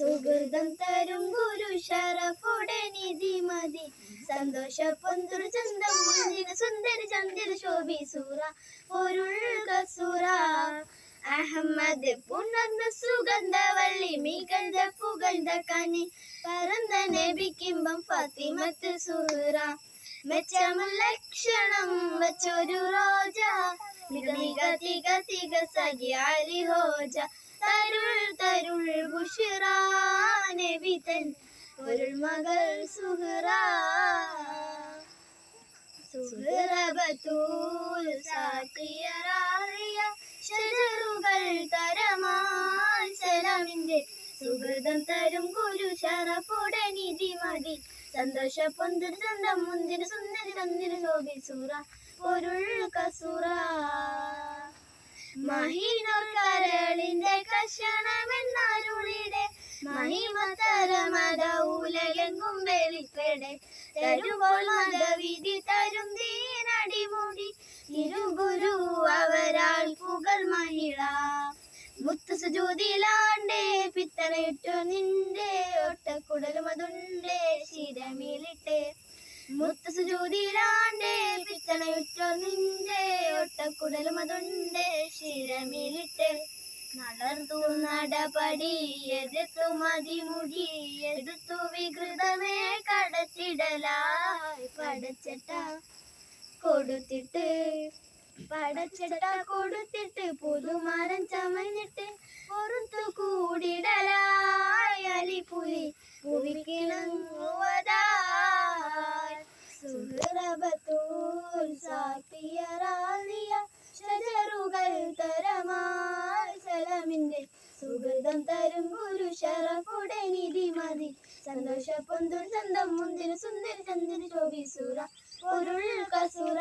സുഹൃതം തരും ഗുരു ഷറഫുടെ നിധി മതി. സന്തോഷ പൊന്തുരു ചന്തം സുന്ദരി ചന്ദ്ര ശോഭി സൂറ ഒരു കസൂറ. അഹമ്മദ് പുണർന്ന സുഗന്ധവള്ളി മികഴ്ന്ന പുകഴ്ന്ന കനി പരന്ത നബിക്കിമ്പം ഫാത്തിമത്ത് സുഹറ. മെച്ചമൽ ലക്ഷണം വച്ചൊരു റോജ നിക തിക തിക സഖിയാരി ഹോജ തരുൾ തരുൾ ബുഷിറ നബി തൻ ഒരു മകൾ സുഹറ. സുഹറബത്തൂൽ സാക്കിയ റാറിയ ഷജറുകൾ തരും ഗുരു ശറപ്പുടെ നിധി മതി. സന്തോഷ പൊന്തിൽ ചന്തം മുന്തിരി സുന്ദരി ചന്ദിരി ശോഭി സൂറ പൊരുൾ കസൂറ മഹിനോർ കരളിന്റെ കഷണമെന്നരുളിടെ മഹിമതരമത ഉലകെങ്കും വെളിപ്പെടെ തരുമ്പോൾ മതവിധി തരും ദീനടിമുടി. തിരുഗുരു അവരാൾ പുകൾ മഹിള. മുത്തു സുജൂതിലാണ്ടേ പിത്തറയിട്ടു നിന്റെ ഒട്ടക്കുടലും അതുണ്ടേ ശിരമിലിട്ടെ. മുത്തു സുജൂതിലാണ്ടേ പിത്തണയിട്ടു നിന്റെ ഒട്ടക്കുടലും അതുണ്ടേ ശിരമിലിട്ടെ. നടർത്തു നടപടി എതിർത്തു മതിമുടി എടുത്തു വികൃതമേ കടച്ചിടലായി പടച്ചട്ട കൊടുത്തിട്ട് പടച്ചട്ട കൊടുത്തിട്ട് പുതുമരം ചമഞ്ഞിട്ട് സുഹൃതം തരും ഗുരു ഷറഫുടെ നിധി മതി. സന്തോഷ പൊന്തുൽ ചന്തം മുന്തിരി സുന്ദരി ചന്ദിരി ശോഭിസൂറ പൊരുൾ കസുറ